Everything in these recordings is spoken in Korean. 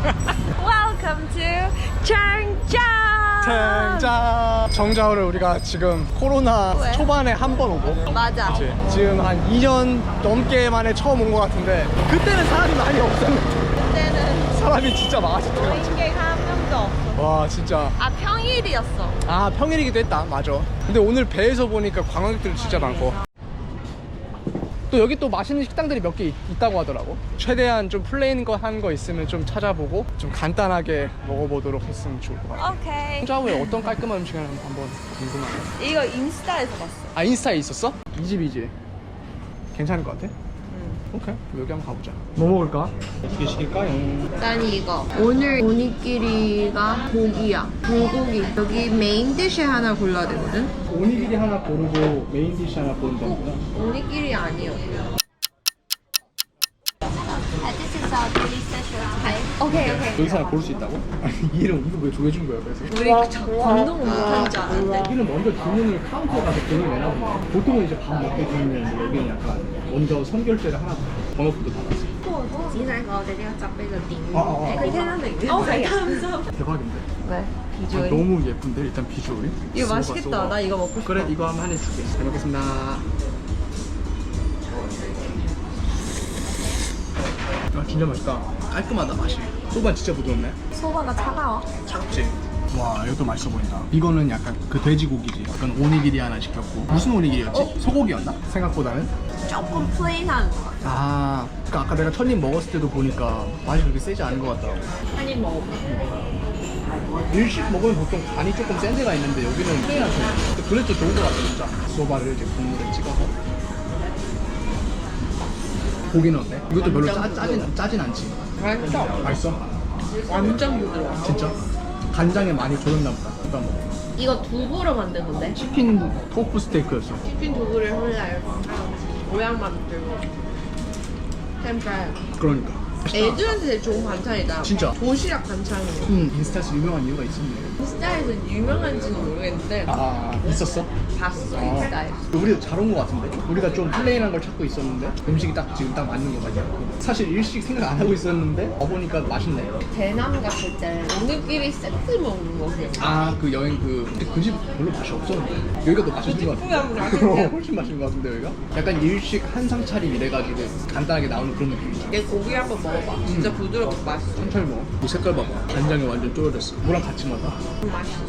Welcome to Changja. 자 정자오를 우리가 지금 코로나 왜? 초반에 한 번 오고 맞아. 그치? 지금 한 2년 넘게 만에 처음 온 것 같은데 그때는 사람이 많이 없었는데 그때는 사람이 진짜 많았었던 것 노인객 한 명도 없어. 같아 와 진짜 아 평일이었어. 아 평일이기도 했다 맞아 근데 오늘 배에서 보니까 관광객들 진짜 많고 또 여기 또 맛있는 식당들이 몇 개 있다고 하더라고 최대한 좀 플레인 거 한 거 있으면 좀 찾아보고 좀 간단하게 먹어보도록 했으면 좋을 것 같아 오케이. 홍자오에 어떤 깔끔한 음식을 한번 궁금하네 이거 인스타에서 봤어. 아 인스타에 있었어? 이 집이지 괜찮을 것 같아? 오케이 여기 한번 가보자 뭐 먹을까? 어떻게 시킬까요? 난 이거. 오늘 오니끼리가 고기야. 불고기. 여기 메인 디쉬 하나 골라야 되거든. 오니기리 하나 고르고 메인 디쉬 하나 고르면 되는구나 오니끼리 아니요. 여기서 하나 고를 수 있다고? 아니 이 이름 이거 왜 정해준 거야 그래서? 우리 저 광동 못하는 줄 알았는데. 여기는 먼저 주문을 카운터에 가서 돈을 내나 보네 보통은 이제 밥 먹고 주문했는데 여기는 약간 먼저 선결제를 하나 번호부터 받았어 只係我哋呢個執呢個點， 아, 아, 아. 佢聽得明嘅。 오케이 감사합니다. 대박인데 왜? 아, 비주얼이? 너무 예쁜데 일단 비주얼이 이거 쏘바, 맛있겠다. 쏘바. 나 이거 먹고 싶어. 그래 이거 한번 하나 줄게 잘 먹겠습니다 아 진짜 맛있다. 깔끔하다 맛이. 소바 진짜 부드럽네. 소바가 차가워. 차갑지? 와 이것도 맛있어 보인다. 이거는 약간 그 돼지고기지. 약간 오니기리 하나 시켰고. 무슨 오니기리였지? 소고기였나? 생각보다는? 조금 플레인한 거. 아. 그러니까 아까 내가 첫입 먹었을 때도 보니까 맛이 그렇게 세지 않은 것 같더라고. 한입 먹어봐. 일식 먹으면 보통 간이 조금 센 데가 있는데 여기는 플레인한 편이야 그래도 좋은 것 같아 진짜. 소바를 이제 국물에 찍어서 고기는 어때? 이것도 별로 짜, 짜진, 짜진 않지 맛있어. 맛있어? 완전 부드러워. 진짜? 간장에 많이 졸였나 보다 이거 먹어 이거 두부로 만든 건데? 치킨 토프 스테이크였어 치킨 두부를 홀라요. 모양만 들고. 템프라이. 그러니까 애들한테 되게 좋은 반찬이다. 진짜. 도시락 반찬이에요. 음, 인스타에서 유명한 이유가 있었네 인스타에서 유명한지는 모르겠는데 아 있었어? 봤어 아. 인스타에서. 우리도 잘온 것 같은데? 우리가 좀 플레인한 걸 찾고 있었는데 음식이 딱 지금 딱 맞는 거 같아 사실 일식 생각 안 하고 있었는데 와보니까 맛있네 대남 갔을 때 오늘끼리 세트 먹는 거 기억. 아그 여행 그 근데 그 집 별로 맛이 없었는데 여기가 더 맛있는 것 같아 맛있네. 훨씬 맛있는 것 같은데 여기가? 약간 일식 한상 차림 이래가지고 간단하게 나오는 그런 느낌이지 얘 고기 한번 먹어 봐. 진짜 부드럽고 맛있어. 천천히 먹어 이 색깔 봐봐 간장이 완전 졸여졌어 뭐랑 같이 먹어? 좀 맛있어.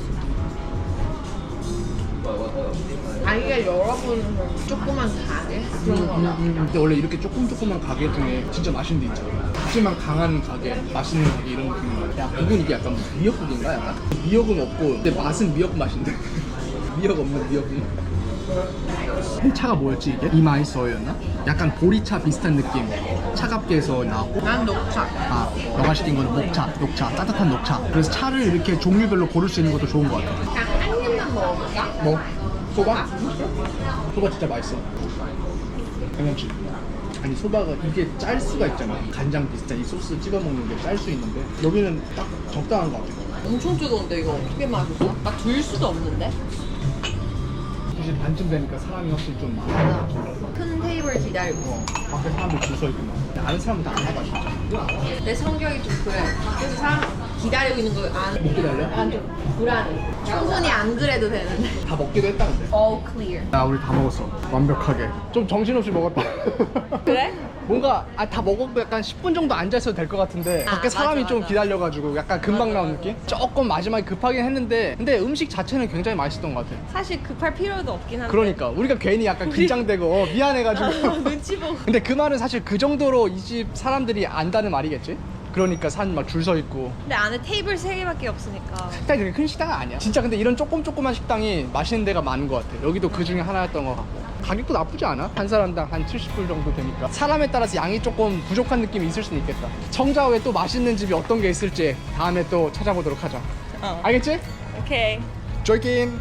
아기가 여러분 조그만 가게 그런 거다. 근데 원래 이렇게 조금 조그만 가게 중에 진짜 맛있는 데 있잖아 하지만 강한 가게, 맛있는 가게 이런 느낌인 거야 야 그건 이게 약간 미역국인가 약간? 미역은 없고 근데 맛은 미역 맛인데 미역 없는 미역국 차가 뭐였지 이게? 이마이서였나? 약간 보리차 비슷한 느낌 차갑게 해서 나왔고 난 녹차. 아 너가 시킨 거는 녹차, 녹차, 따뜻한 녹차 그래서 차를 이렇게 종류별로 고를 수 있는 것도 좋은 것 같아 그냥 한 입만 먹어볼까? 뭐? 소바? 소바 진짜 맛있어. 괜찮지? 아니 소바가 이게 짤 수가 있잖아. 간장 비슷한 이 소스 찍어 먹는 게 짤 수 있는데 여기는 딱 적당한 것 같아. 엄청 뜨거운데 이거 어떻게 마셨어? 나들 수도 없는데? 반쯤 되니까 사람이 확실히 좀 많아. 큰 테이블 기다리고 어, 밖에 사람들 줄 서 있구나. 근데 아는 사람은 다안 와봐 진짜. 내 성격이 좀 그래 밖에서 사람 기다리고 있는 거안 못 기다려? 좀 불안해 충분히 안 그래도 되는데 다 먹기도 했다 근데. all clear 나 우리 다 먹었어. 완벽하게. 좀 정신없이 먹었다. 그래? 뭔가 아, 다 먹었고 약간 10분 정도 앉아 있어도 될 것 같은데 아, 밖에 사람이 맞아, 좀 맞아. 기다려가지고 약간 금방 나온 느낌? 조금 마지막에 급하긴 했는데 근데 음식 자체는 굉장히 맛있었던 것 같아. 사실 급할 필요도 없긴 한데 그러니까 우리가 괜히 약간 긴장되고 어, 미안해가지고 눈치 보고 근데 그 말은 사실 그 정도로 이 집 사람들이 안다는 말이겠지? 그러니까 산 막 줄 서 있고. 근데 안에 테이블 3개밖에 없으니까. 식당이 되게 큰 식당은 아니야. 진짜 근데 이런 조금 조그만 식당이 맛있는 데가 많은 것 같아. 여기도 그 중에 하나였던 것 같고. 가격도 나쁘지 않아? 한 사람당 한 70불 정도 되니까. 사람에 따라서 양이 조금 부족한 느낌이 있을 수는 있겠다. 청자오에 또 맛있는 집이 어떤 게 있을지 다음에 또 찾아보도록 하자. 어. 알겠지? 오케이. 조이킨